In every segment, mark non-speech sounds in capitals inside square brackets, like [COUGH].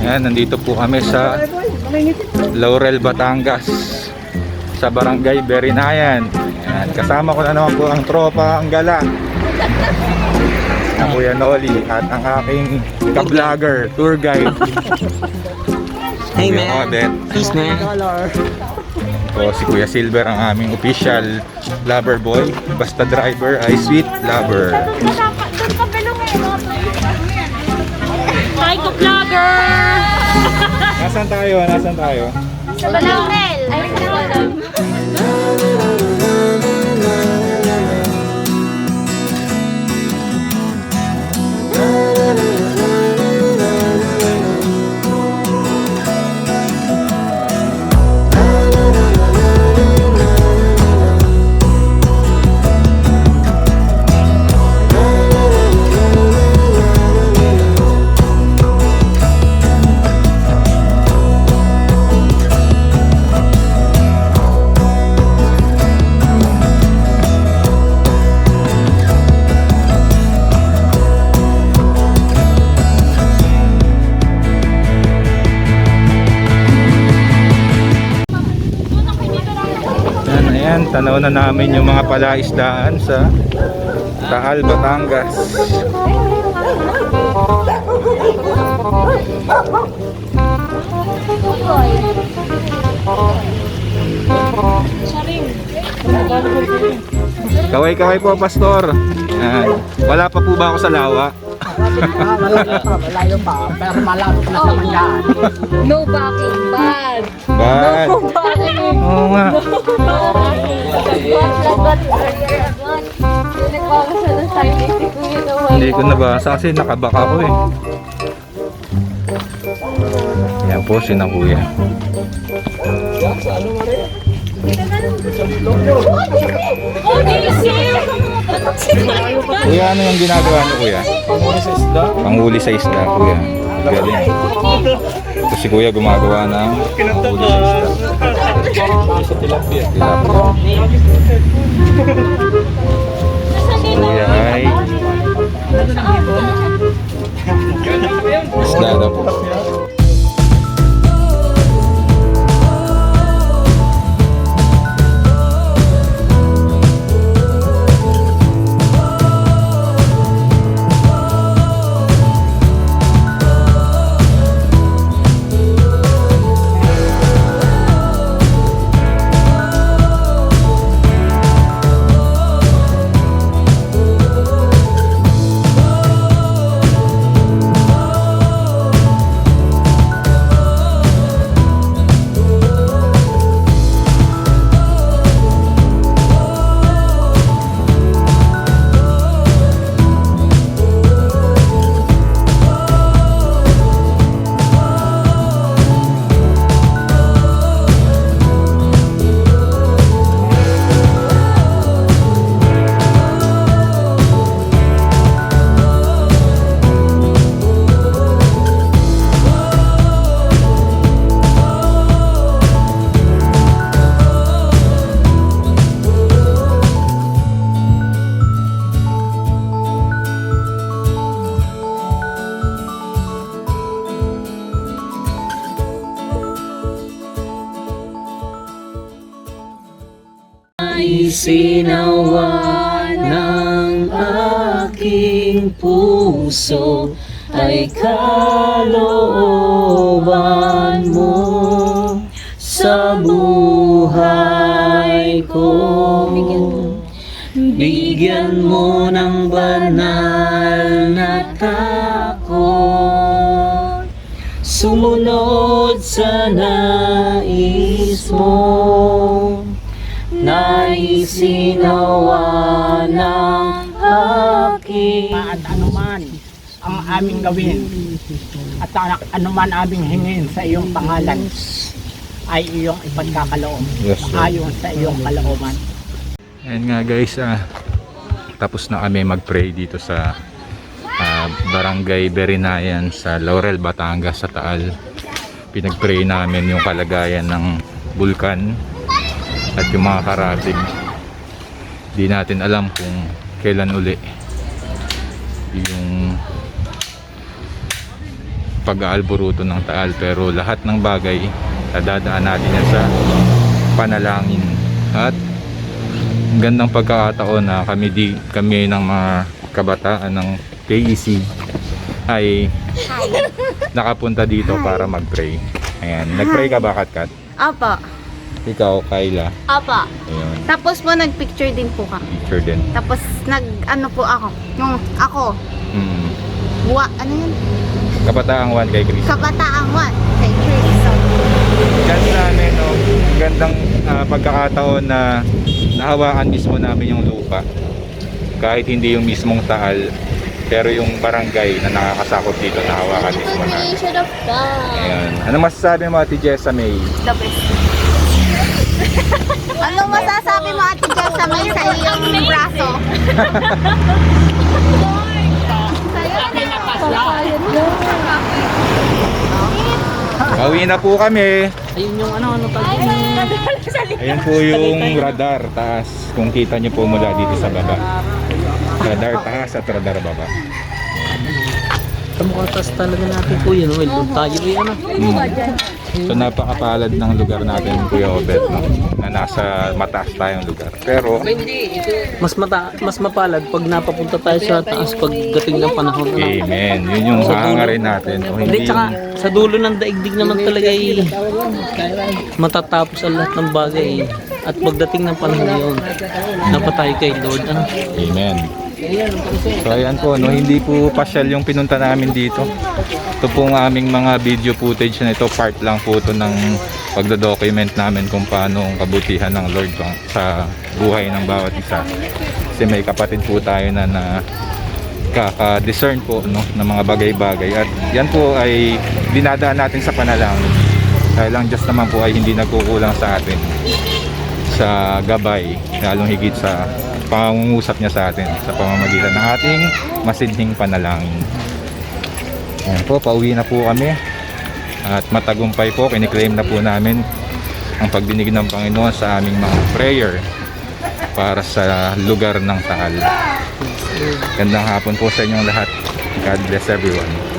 Ayan, nandito po kami sa Laurel, Batangas sa Barangay Berinayan. Ayan, kasama ko na naman po ang tropa ang gala. Ang Kuya Noli at ang aking ka-vlogger, tour guide. Hey man, peace man. O si Kuya Silver ang aming official lover boy. Basta driver ay sweet lover. Doon ka, belong eh. ka vlogger! Nasaan tayo? Nasaan tayo? Sa Balangel. Ay, sa Balangel. Tanaw na namin yung mga palaisdaan sa Taal, Batangas. Kaway-kaway po, Pastor. Ayan. Wala pa po ba ako sa lawa? Malayo pa, pero malapit na sa manyan. No backing, bad. Bad. Backing. Oo nga. Hindi ko nabasa kasi nakabaka ko eh. Yan po si na kuya. Oh, Daisy! Kuya, ano yung ginagawa niyo kuya? Panghuli sa isda. Panghuli sa isda, kuya. Galing. Ito si kuya gumagawa ng panghuli sa isda. Sa tilapia. Tilapia. Kuya ay Isinawa ng aking puso ay kalooban mo sa buhay ko. Bigyan mo ng banal na takot. Sumunod sa nais mo Naisinawa ng aking at anuman ang aming gawin at anuman aming hingin sa iyong pangalan ay iyong ipagkakaloob Yes, sir. ayon sa iyong kalooban. Ayan nga guys, ah, tapos na kami mag-pray dito sa ah, Barangay Berinayan sa Laurel, Batangas sa Taal. Pinag-pray namin yung kalagayan ng bulkan at yung mga karatig. Di natin alam kung kailan uli yung pag-aalburuto ng Taal pero lahat ng bagay nadadaan natin yan sa panalangin at gandang pagkakataon na kami di kami ng mga kabataan ng KEC ay nakapunta dito para mag-pray. Ayan, nag-pray ka ba Katkat? Apa. Ikaw, Kyla. Apa. Ayun, Tapos po nagpicture din po kami. picture din. Tapos nag ano po ako. Yung ako. Mm. Wa, ano yun? Kapataang one kay Chris. Kabataang one. Kay Chris. Chance namin, no, gandang ah, pagkakataon na nahawakan mismo namin yung lupa. Kahit hindi yung mismong taal, pero yung barangay na nakakasakop dito nahawakan mismo namin. of God. Ayan. Ano masasabi mo Ate Jessa May? The best. [LAUGHS] ano masasabi mo ate Jessa may sa iyong braso? Pauwi na po kami. Ayun yung ano, ano tawag Ayan po yung radar taas. Kung kita nyo po mula dito sa baba. Radar taas at radar baba. Kamukatas talaga natin yun. Well, doon tayo eh, ano. Hmm. So napakapalad ng lugar natin Kuya Obet no? na nasa mataas tayong lugar. Pero Mas mata mas mapalad pag napapunta tayo sa taas pagdating ng panahon. Ano. Amen. Yun yung hangarin natin. O Hindi, hindi tsaka sa dulo ng daigdig naman talaga ay matatapos ang lahat ng bagay. At pagdating ng panahon yun, napatayo kay Lord. Ano? Amen. So ayan po, no, hindi po pasyal yung pinunta namin dito. Ito pong aming mga video footage na ito, part lang po ito ng pagdodocument namin kung paano ang kabutihan ng Lord sa buhay ng bawat isa. Kasi may kapatid po tayo na na kaka-discern po no, ng mga bagay-bagay at yan po ay dinadaan natin sa panalangin. Dahil ang Diyos naman po ay hindi nagkukulang sa atin sa gabay, lalong higit sa pangungusap niya sa atin sa pamamagitan ng ating masidhing panalangin. Ayan po, pauwi na po kami. At matagumpay po, kiniklaim na po namin ang pagdinig ng Panginoon sa aming mga prayer para sa lugar ng Taal. Gandang hapon po sa inyong lahat. God bless everyone.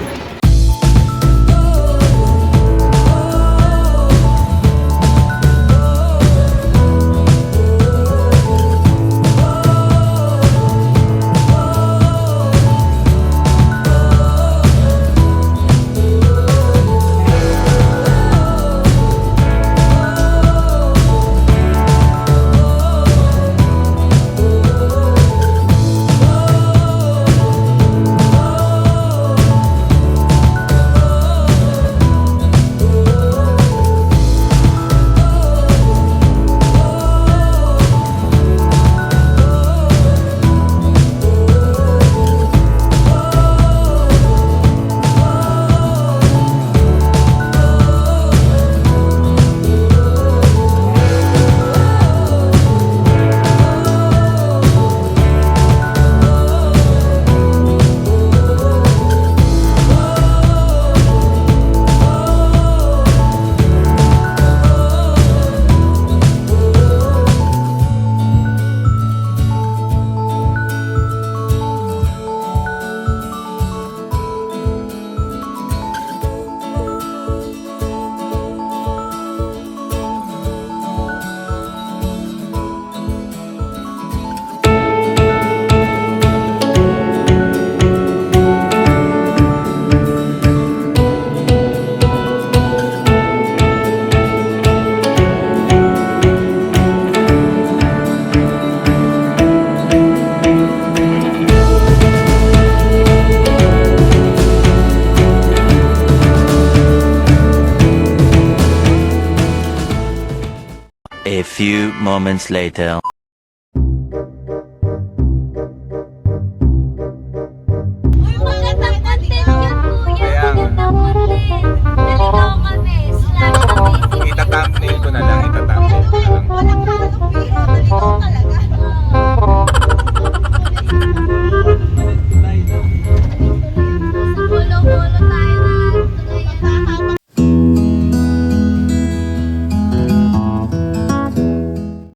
A few moments later.